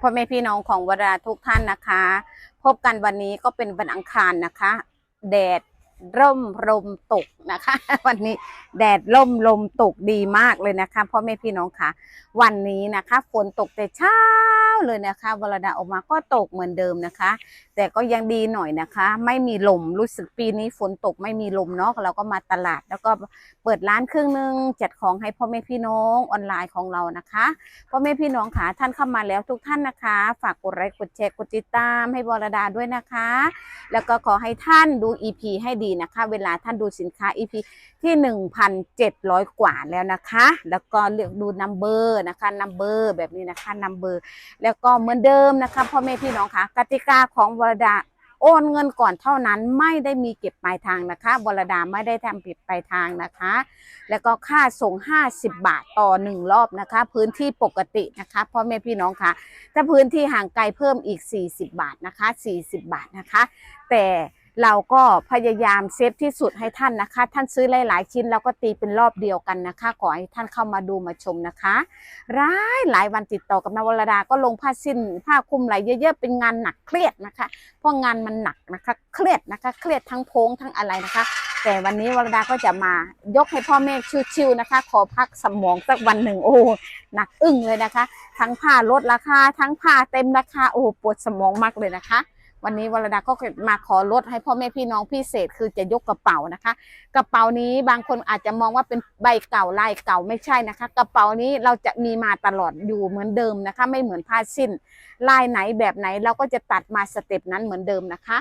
พ่อแม่พี่น้องของวราทุกท่านนะคะ พบกันวันนี้ก็เป็นวันอังคารนะคะ แดดร่มลมตกนะคะ วันนี้แดดร่มลมตกดีมากเลยนะคะพ่อแม่พี่น้องค่ะวันนี้นะคะฝนตกแต่เช้าเลยนะคะวรดาออกมาก็ตกเหมือนเดิมนะคะ แต่ก็ยังดีหน่อยนะคะ ไม่มีลมรู้สึกปีนี้ฝนตกไม่มีลมเนาะเราก็มาตลาด แล้วก็เปิดร้านครึ่งหนึงจัดของให้พ่อแม่พี่น้องออนไลน์ของเรานะคะพ่อแม่พี่น้องค่ะท่านเข้ามาแล้วทุกท่านนะคะ ฝากกดไลค์กดแชร์กดติดตามให้วรดาด้วยนะคะ แล้วก็ขอให้ท่านดู EP ให้ดีนะคะ เวลาท่านดูสินค้า EP ที่ 1,700 กว่าแล้วนะคะ แล้วก็เลือกดูนัมเบอร์นะคะนัมเบอร์แบบนี้นะคะนัมเบอร์แล้วก็เหมือนเดิมนะคะพ่อแม่พี่น้องคะกติกาของวรดาโอนเงินก่อนเท่านั้นไม่ได้มีเก็บปลายทางนะคะวรดาไม่ได้ทำผิดปลายทางนะคะ แล้วก็ค่าส่ง 50 บาทต่อหนึ่งรอบนะคะ พื้นที่ปกตินะคะพ่อแม่พี่น้องคะถ้าพื้นที่ห่างไกลเพิ่มอีก 40 บาทนะคะ 40 บาทนะคะ แต่ เราก็พยายามเซฟที่สุดให้ท่านนะคะ ท่านซื้อหลายๆชิ้นเราก็ตีเป็นรอบเดียวกันนะคะ ขอให้ท่านเข้ามาดูมาชมนะคะร้ายหลายวันติดต่อกับนวรดาก็ลงผ้าสิ้นผ้าคลุมไหลเยอะๆเป็นงานหนักเครียดนะคะ เพราะงานมันหนักนะคะ เครียดนะคะ เครียดทั้งโพงทั้งอะไรนะคะ แต่วันนี้วรดาก็จะมายกให้พ่อแม่ชิวๆนะคะ ขอพักสมองสักวันหนึ่งโอ้หนักอึ้งเลยนะคะ ทั้งผ้าลดราคาทั้งผ้าเต็มราคาโอ้ปวดสมองมากเลยนะคะ วันนี้วรดาก็มาขอลดให้พ่อแม่พี่น้องพิเศษคือจะยกกระเป๋านะคะ กระเป๋านี้บางคนอาจจะมองว่าเป็นใบเก่าลายเก่าไม่ใช่นะคะ กระเป๋านี้เราจะมีมาตลอดอยู่เหมือนเดิมนะคะ ไม่เหมือนผ้าสิ้น ลายไหนแบบไหนเราก็จะตัดมาสเต็ปนั้นเหมือนเดิมนะคะ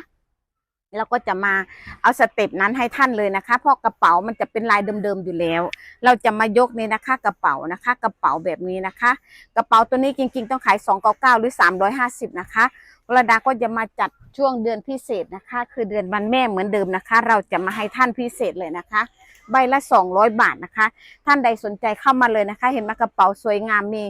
เราก็จะมาเอาสเต็ปนั้นให้ท่านเลยนะคะ เพราะกระเป๋ามันจะเป็นลายเดิมๆอยู่แล้ว เราจะมายกนี่นะคะ กระเป๋านะคะ กระเป๋าแบบนี้นะคะ กระเป๋าตัวนี้จริง ๆ ต้องขาย 299 หรือ 350 นะคะวรดาก็จะมาจัดช่วงเดือนพิเศษนะคะ คือเดือนวันแม่เหมือนเดิมนะคะ เราจะมาให้ท่านพิเศษเลยนะคะ ใบละ 200 บาทนะคะ ท่านใดสนใจเข้ามาเลยนะคะ เห็นไหมกระเป๋าสวยงามมี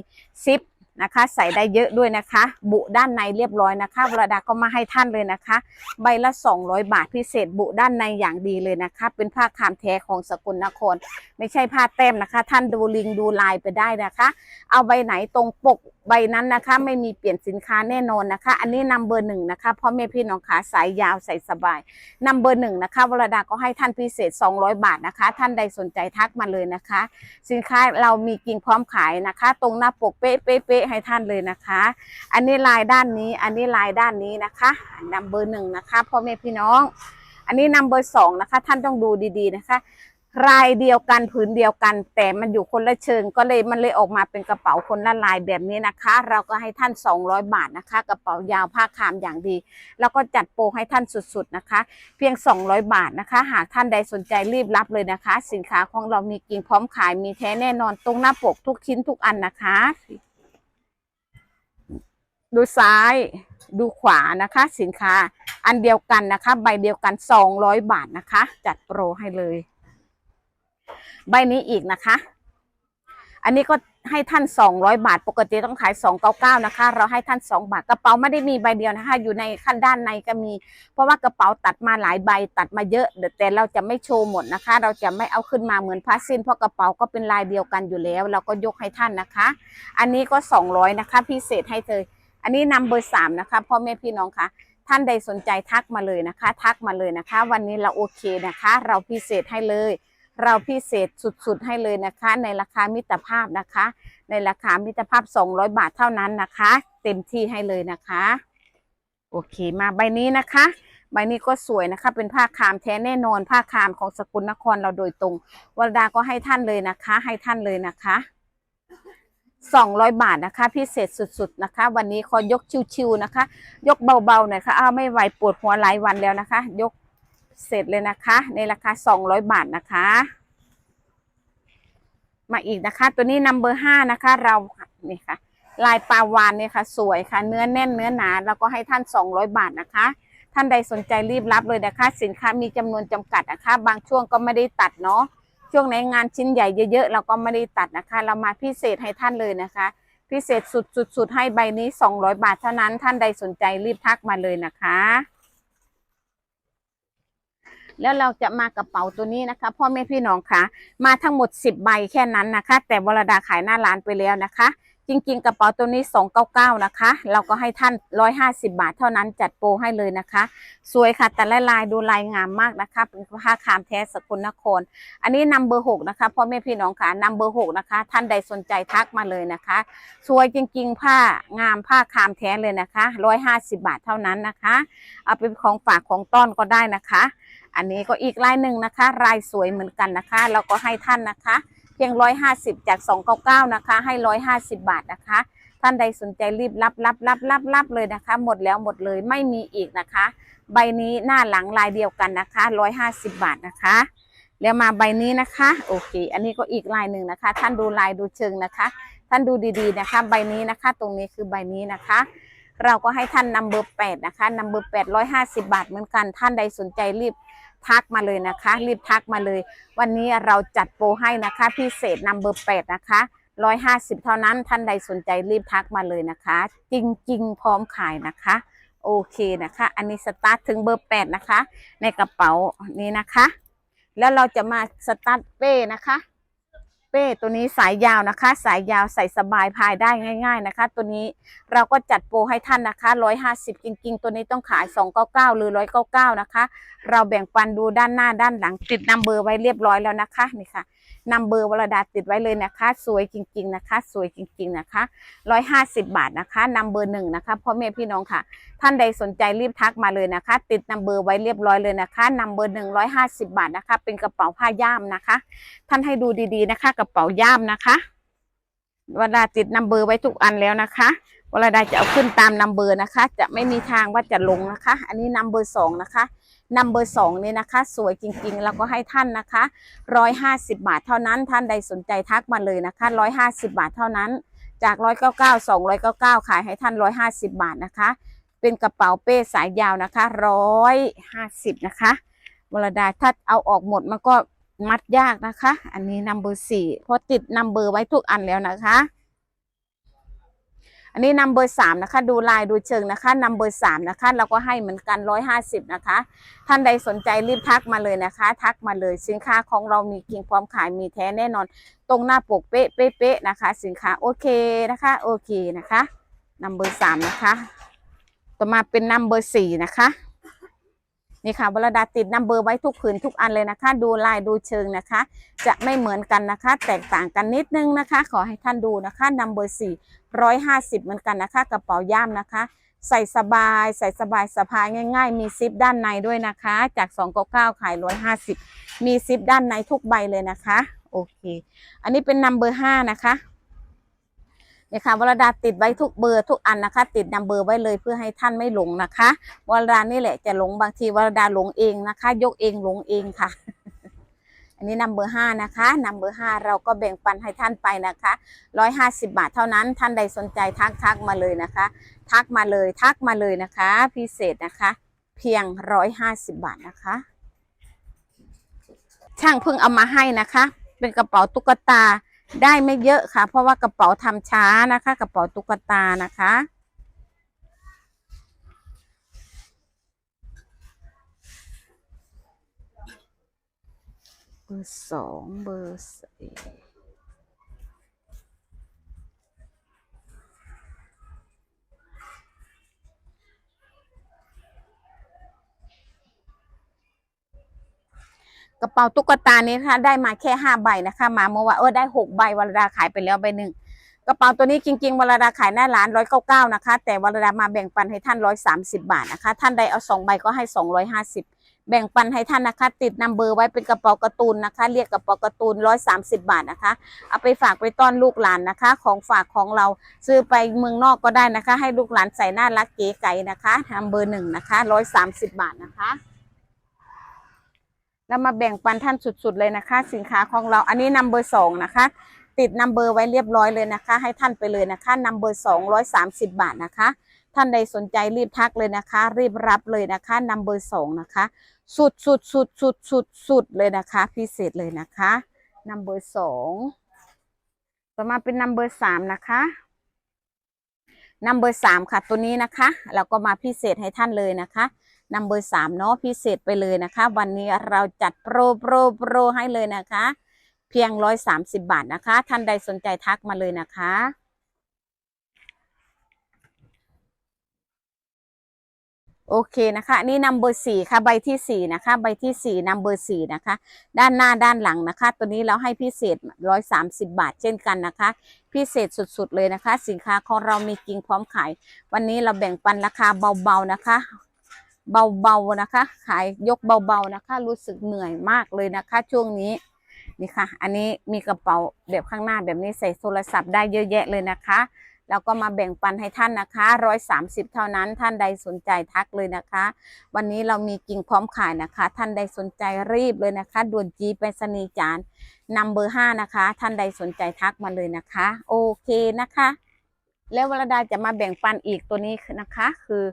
ซิป นะคะ ใส่ได้เยอะด้วยนะคะ บุด้านในเรียบร้อยนะคะวรดาก็มาให้ท่านเลยนะคะ ใบละ 200 บาทพิเศษ บุด้านในอย่างดีเลยนะคะ เป็นผ้าคามแท้ของสกุลนคร ไม่ใช่ผ้าแต้มนะคะ ท่านดูลิงดูลายไปได้นะคะ เอาใบไหนตรงปก ใบนั้นนะคะ ไม่มีเปลี่ยนสินค้าแน่นอนนะคะ อันนี้นำเบอร์หนึ่งนะคะพ่อแม่พี่น้องขาสายยาวใส่สบายนำเบอร์หนึ่งนะคะวรดาก็ให้ท่านพิเศษ 200 บาทนะคะ ท่านใดสนใจทักมาเลยนะคะ สินค้าเรามีกิ่งพร้อมขายนะคะ ตรงหน้าปกเป๊ะเป๊ะเป๊ะให้ท่านเลยนะคะ อันนี้ลายด้านนี้อันนี้ลายด้านนี้นะคะนำเบอร์หนึ่งนะคะพ่อแม่พี่น้อง อันนี้นำเบอร์สองนะคะ ท่านต้องดูดีๆนะคะ ลายเดียวกันผืนเดียวกัน แต่มันอยู่คนละเชิงก็เลยมันเลยออกมาเป็นกระเป๋าคนละลายแบบนี้นะคะ เราก็ให้ท่าน 200 บาทนะคะ กระเป๋ายาวผ้าคามอย่างดี แล้วก็จัดโปรให้ท่านสุดๆนะคะ เพียง 200 บาทนะคะ หากท่านใดสนใจรีบรับเลยนะคะ สินค้าของเรามีกิ่งพร้อมขายมีแท้แน่นอนตรงหน้าปกทุกชิ้นทุกอันนะคะ ดูซ้ายดูขวานะคะ สินค้าอันเดียวกันนะคะ ใบเดียวกัน 200 บาทนะคะ จัดโปรให้เลย ใบนี้อีกนะคะ อันนี้ก็ให้ท่าน 200 บาท ปกติต้องขาย 299 นะคะ เราให้ท่าน 2 บาท กระเป๋าไม่ได้มีใบเดียวนะคะ อยู่ในขั้นด้านในก็มี เพราะว่ากระเป๋าตัดมาหลายใบตัดมาเยอะ แต่เราจะไม่โชว์หมดนะคะ เราจะไม่เอาขึ้นมาเหมือนผ้าสิ้น เพราะกระเป๋าก็เป็นลายเดียวกันอยู่แล้ว เราก็ยกให้ท่านนะคะ อันนี้ก็ 200 นะคะ พิเศษให้เลยอันนี้นำเบอร์สามนะคะ พ่อแม่พี่น้องคะท่านใดสนใจทักมาเลยนะคะ ทักมาเลยนะคะ วันนี้เราโอเคนะคะ เราพิเศษให้เลย เราพิเศษสุดๆให้เลยนะคะ ในราคามิตรภาพนะคะ ในราคามิตรภาพ 200 บาทเท่านั้นนะคะ เต็มที่ให้เลยนะคะ โอเคมาใบนี้นะคะ ใบนี้ก็สวยนะคะ เป็นผ้าคามแท้แน่นอนผ้าคามของสกุลนครเราโดยตรงวรดาก็ให้ท่านเลยนะคะ ให้ท่านเลยนะคะ200 บาทนะคะ พิเศษสุดๆนะคะ วันนี้ขอยกชิวๆนะคะ ยกเบาๆหน่อยค่ะอ้าวไม่ไหวปวดหัวหลายวันแล้วนะคะ ยก เสร็จเลยนะคะ ในราคา 200 บาทนะคะ มาอีกนะคะ ตัวนี้นัมเบอร์ห้านะคะ เรานี่ค่ะ ลายปลาวานเนี่ยค่ะ สวยค่ะ เนื้อแน่นเนื้อหนาแล้วก็ให้ท่าน 200 บาทนะคะ ท่านใดสนใจรีบรับเลยนะคะ สินค้ามีจำนวนจำกัดนะคะ บางช่วงก็ไม่ได้ตัดเนาะช่วงไหนงานชิ้นใหญ่เยอะๆเราก็ไม่ได้ตัดนะคะ เรามาพิเศษให้ท่านเลยนะคะ พิเศษสุดๆๆให้ใบนี้ 200 บาทเท่านั้น ท่านใดสนใจรีบทักมาเลยนะคะ แล้วเราจะมากระเป๋าตัวนี้นะคะ พ่อแม่พี่น้องคะมาทั้งหมด 10 ใบแค่นั้นนะคะ แต่วรดาขายหน้าร้านไปแล้วนะคะ จริงๆ กระเป๋าตัวนี้ 299 นะคะ เราก็ให้ท่าน 150 บาทเท่านั้นจัดโปรให้เลยนะคะ สวยค่ะ แต่ละลายดูลายงามมากนะคะ เป็นผ้าคามแท้สกุลนคร อันนี้นำเบอร์หกนะคะพ่อแม่พี่น้องค่ะนำเบอร์หกนะคะ ท่านใดสนใจทักมาเลยนะคะ สวยจริงๆ ผ้างามผ้าคามแท้เลยนะคะ 150 บาทเท่านั้นนะคะ เอาเป็นของฝากของต้อนก็ได้นะคะ อันนี้ก็อีกลายหนึ่งนะคะ ลายสวยเหมือนกันนะคะแล้วก็ให้ท่านนะคะ เพียง150จาก299นะคะ ให้150บาทนะคะ ท่านใดสนใจรีบรับรับรับรับรับเลยนะคะ หมดแล้วหมดเลยไม่มีอีกนะคะ ใบนี้หน้าหลังลายเดียวกันนะคะ150บาทนะคะ แล้วมาใบนี้นะคะโอเค อันนี้ก็อีกลายหนึ่งนะคะ ท่านดูลายดูเชิงนะคะ ท่านดูดีๆนะคะ ใบนี้นะคะ ตรงนี้คือใบนี้นะคะเราก็ให้ท่านนำเบอร์แปดนะคะนำเบอร์แปดร้อยห้าสิบาทเหมือนกัน ท่านใดสนใจรีบ ทักมาเลยนะคะ รีบทักมาเลย วันนี้เราจัดโปรให้นะคะ พิเศษนัมเบอร์แปดนะคะร้อยห้าสิบเท่านั้นท่านใดสนใจรีบทักมาเลยนะคะ จริงๆ พร้อมขายนะคะ โอเคนะคะ อันนี้สตาร์ทถึงเบอร์แปดนะคะ ในกระเป๋านี้นะคะ แล้วเราจะมาสตาร์ทเป้นะคะ เป้ตัวนี้สายยาวนะคะ สายยาวใส่สบายพายได้ง่าย ๆนะคะ ตัวนี้เราก็จัดโปรให้ท่านนะคะ150จริงๆ ตัวนี้ต้องขาย 299 หรือ 199 นะคะ เราแบ่งปันดูด้านหน้าด้านหลังติดนำเบอร์ไว้เรียบร้อยแล้วนะคะนี่ค่ะ นัมเบอร์วรดาติดไว้เลยนะคะ สวยจริง ๆนะคะ สวยจริง ๆนะคะ150บาทนะคะนัมเบอร์หนึ่งนะคะพ่อแม่พี่น้องค่ะ ท่านใดสนใจรีบทักมาเลยนะคะ ติดนัมเบอร์ไว้เรียบร้อยเลยนะคะนัมเบอร์หนึ่งร้อยห้าสิบาทนะคะ เป็นกระเป๋าผ้าย่ามนะคะ ท่านให้ดูดีๆนะคะ กระเป๋าย่ามนะคะเวลาติดนัมเบอร์ไว้ทุกอันแล้วนะคะ วลาใดจะเอาขึ้นตามนัมเบอร์นะคะ จะไม่มีทางว่าจะลงนะคะ อันนี้นัมเบอร์สองนะคะนัมเบอร์สองนี่นะคะ สวยจริงๆ แล้วก็ให้ท่านนะคะร้อยห้าสิบาทเท่านั้น ท่านใดสนใจทักมาเลยนะคะร้อยห้าสิบาทเท่านั้น จากร้อยเก้าเก้าสองร้อยเก้าเก้าขายให้ท่านร้อยห้าสิบาทนะคะ เป็นกระเป๋าเป้สายยาวนะคะร้อยห้าสิบนะคะวรดาถ้าเอาออกหมดมันก็มัดยากนะคะ อันนี้นัมเบอร์สี่พราะติดนัมเบอร์ไว้ทุกอันแล้วนะคะ อันนี้นัมเบอร์สามนะคะ ดูลายดูเชิงนะคะนัมเบอร์สามนะคะเราก็ให้เหมือนกันร้อยห้าสิบนะคะ ท่านใดสนใจรีบทักมาเลยนะคะ ทักมาเลยสินค้าของเรามีจริงพร้อมขายมีแท้แน่นอน ตรงหน้าปกเป๊ะเป๊ะเป๊ะนะคะ สินค้าโอเคนะคะโอเคนะคะนัมเบอร์สามนะคะ ต่อมาเป็นนัมเบอร์สี่นะคะนี่ค่ะวรดาติดนัมเบอร์ไว้ทุกผืนทุกอันเลยนะคะ ดูลายดูเชิงนะคะ จะไม่เหมือนกันนะคะ แตกต่างกันนิดนึงนะคะ ขอให้ท่านดูนะคะนัมเบอร์สี่ ร้อยห้าสิบเหมือนกันนะคะ กระเป๋าย่ามนะคะ ใส่สบายใส่สบายสะพายง่าย ๆ มีซิปด้านในด้วยนะคะ จาก 2 9 9ขาย 150 มีซิปด้านในทุกใบเลยนะคะโอเค อันนี้เป็นนัมเบอร์ห้านะคะเนี่ยค่ะวรดาติดไว้ทุกเบอร์ทุกอันนะคะ ติดนัมเบอร์ไว้เลยเพื่อให้ท่านไม่หลงนะคะวรดานี่แหละจะหลงบางทีวรดาหลงเองนะคะ ยกเองหลงเองค่ะ อันนี้นัมเบอร์ห้านะคะนัมเบอร์ห้าเราก็แบ่งปันให้ท่านไปนะคะร้อยห้าสิบาทเท่านั้น ท่านใดสนใจทักทักมาเลยนะคะ ทักมาเลยทักมาเลยนะคะ พิเศษนะคะ เพียงร้อยห้าสิบบาทนะคะ ช่างเพิ่งเอามาให้นะคะ เป็นกระเป๋าตุ๊กตาได้ไม่เยอะค่ะ เพราะว่ากระเป๋าทำช้านะคะ กระเป๋าตุ๊กตานะคะ บอร์สองเบอร์สี่กระเป๋าตุ๊กตานี้นะคะได้มาแค่ห้าใบนะคะ มาเมื่อวานเออได้หกใบวรดาขายไปแล้วใบหนึ่งกระเป๋าตัวนี้จริงๆวรดาขายหน้าร้านร้อยเก้าเก้านะคะ แต่วรดามาแบ่งปันให้ท่านร้อยสามสิบบาทนะคะ ท่านใดเอาสองใบก็ให้สองร้อยห้าสิบ แบ่งปันให้ท่านนะคะ ติดนัมเบอร์ไว้เป็นกระเป๋าการ์ตูนนะคะ เรียกกระเป๋าการ์ตูนร้อยสามสิบบาทนะคะ เอาไปฝากไปต้อนลูกหลานนะคะ ของฝากของเราซื้อไปเมืองนอกก็ได้นะคะ ให้ลูกหลานใส่น่ารักเก๋ไก๋นะคะนัมเบอร์หนึ่งนะคะร้อยสามสิบบาทนะคะแล้วมาแบ่งปันท่านสุดๆเลยนะคะ สินค้าของเราอันนี้นัมเบอร์สองนะคะ ติดนัมเบอร์ไว้เรียบร้อยเลยนะคะ ให้ท่านไปเลยนะคะนัมเบอร์สองร้อยสามสิบบาทนะคะ ท่านใดสนใจรีบทักเลยนะคะ รีบรับเลยนะคะนัมเบอร์สองนะคะ สุดสุดสุดสุดสุดสุดเลยนะคะ พิเศษเลยนะคะนัมเบอร์สองต่อมาเป็นนัมเบอร์สามนะคะนัมเบอร์สามค่ะตัวนี้นะคะ เราก็มาพิเศษให้ท่านเลยนะคะนัมเบอร์สามเนาะพิเศษไปเลยนะคะ วันนี้เราจัดโปรโปรโปรให้เลยนะคะ เพียงร้อยสามสิบบาทนะคะ ท่านใดสนใจทักมาเลยนะคะ โอเคนะคะ นี่นำเบอร์สี่ค่ะ ใบที่สี่นะคะ ใบที่สี่นำเบอร์สี่นะคะ ด้านหน้าด้านหลังนะคะ ตัวนี้เราให้พิเศษร้อยสามสิบาท เช่นกันนะคะ พิเศษสุดๆเลยนะคะ สินค้าของเรามีจริงพร้อมขาย วันนี้เราแบ่งปันราคาเบาๆนะคะเบาๆนะคะ ขายยกเบาๆนะคะ รู้สึกเหนื่อยมากเลยนะคะ ช่วงนี้นี่ค่ะ อันนี้มีกระเป๋าแบบข้างหน้าแบบนี้ใส่โทรศัพท์ได้เยอะแยะเลยนะคะ แล้วก็มาแบ่งปันให้ท่านนะคะร้อยสามสิบเท่านั้นท่านใดสนใจทักเลยนะคะ วันนี้เรามีกิ่งพร้อมขายนะคะ ท่านใดสนใจรีบเลยนะคะ ด่วนจีไปสนีจานนัมเบอร์ห้านะคะ ท่านใดสนใจทักมาเลยนะคะ โอเคนะคะ แล้ววรดาจะมาแบ่งปันอีกตัวนี้นะคะ คือ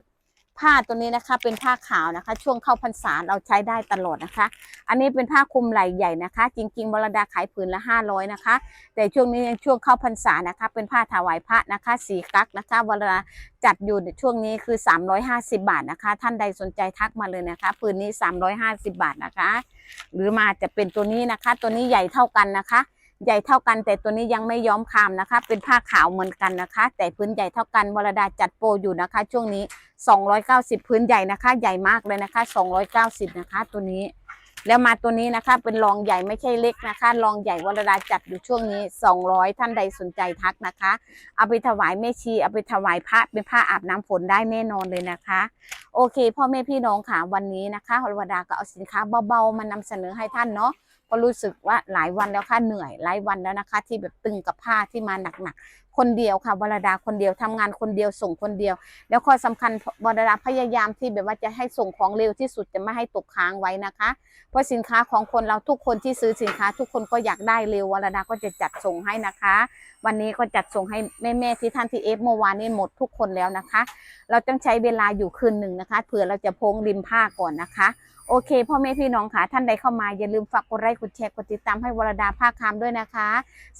ผ้าตัวนี้นะคะ เป็นผ้าขาวนะคะ ช่วงเข้าพรรษาเราใช้ได้ตลอดนะคะ อันนี้เป็นผ้าคลุมไหล่ใหญ่นะคะ จริงๆวรดาขายผืนละห้าร้อยนะคะ แต่ช่วงนี้ยังช่วงเข้าพรรษานะคะ เป็นผ้าถวายพระนะคะ สีกักนะคะเวลาจัดอยู่ในช่วงนี้คือ 350 บาทนะคะ ท่านใดสนใจทักมาเลยนะคะปืนนี้ 350 บาทนะคะ หรือมาจะเป็นตัวนี้นะคะ ตัวนี้ใหญ่เท่ากันนะคะ ใหญ่เท่ากันแต่ตัวนี้ยังไม่ย้อมคามนะคะ เป็นผ้าขาวเหมือนกันนะคะ แต่พื้นใหญ่เท่ากันวรดาจัดโปรอยู่นะคะ ช่วงนี้ 290 พื้นใหญ่นะคะ ใหญ่มากเลยนะคะ 290 นะคะ ตัวนี้ แล้วมาตัวนี้นะคะ เป็นรองใหญ่ไม่ใช่เล็กนะคะรองใหญ่วรดาจัดอยู่ช่วงนี้ 200 ท่านใดสนใจทักนะคะ เอาไปถวายแม่ชีเอาไปถวายพระเป็นผ้าอาบน้ำฝนได้แน่นอนเลยนะคะ โอเค พ่อแม่พี่น้องค่ะวันนี้นะคะวรดาก็เอาสินค้าเบาๆมานำเสนอให้ท่านเนาะ ก็รู้สึกว่าหลายวันแล้วค่ะเหนื่อยหลายวันแล้วนะคะ ที่แบบตึงกับผ้าที่มาหนักๆคนเดียวค่ะวรดาคนเดียวทำงานคนเดียวส่งคนเดียว แล้วข้อสำคัญวรดาพยายามที่แบบว่าจะให้ส่งของเร็วที่สุดจะไม่ให้ตกค้างไว้นะคะ เพราะสินค้าของคนเราทุกคนที่ซื้อสินค้า ทุกคนก็อยากได้เร็ววรดาก็จะจัดส่งให้นะคะ วันนี้ก็จัดส่งให้แม่ๆที่ท่านที่เอฟเมื่อวานนี้หมดทุกคนแล้วนะคะ เราต้องใช้เวลาอยู่คืนหนึ่งนะคะเผื่อเราจะพงริมผ้าก่อนนะคะ โอเคพ่อแม่พี่น้องค่ะท่านใดเข้ามาอย่าลืมฝากกดไลค์กดแชร์กดติดตามให้วรดาภาคคามด้วยนะคะ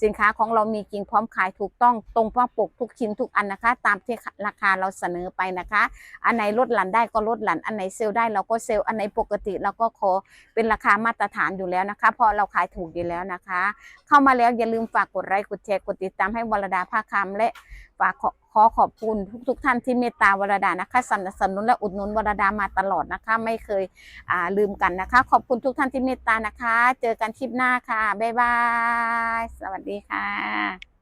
สินค้าของเรามีจริงพร้อมขายถูกต้องตรงป้าปกทุกชิ้นทุกอันนะคะ ตามที่ราคาเราเสนอไปนะคะ อันไหนลดหลั่นได้ก็ลดหลั่นอันไหนเซลล์ได้เราก็เซลล์อันไหนปกติเราก็ขอเป็นราคามาตรฐานอยู่แล้วนะคะ เพราะเราขายถูกอยู่แล้วนะคะ เข้ามาแล้วอย่าลืมฝากกดไลค์กดแชร์กดติดตามให้วรดาภาคคามและ ฝากขอขอบคุณทุกๆท่านที่เมตตาวรดานะคะสนับสนุนและอุดหนุนวรดามาตลอดนะคะ ไม่เคยลืมกันนะคะ ขอบคุณทุกท่านที่เมตตานะคะ เจอกันคลิปหน้าค่ะบ๊ายบาย สวัสดีค่ะ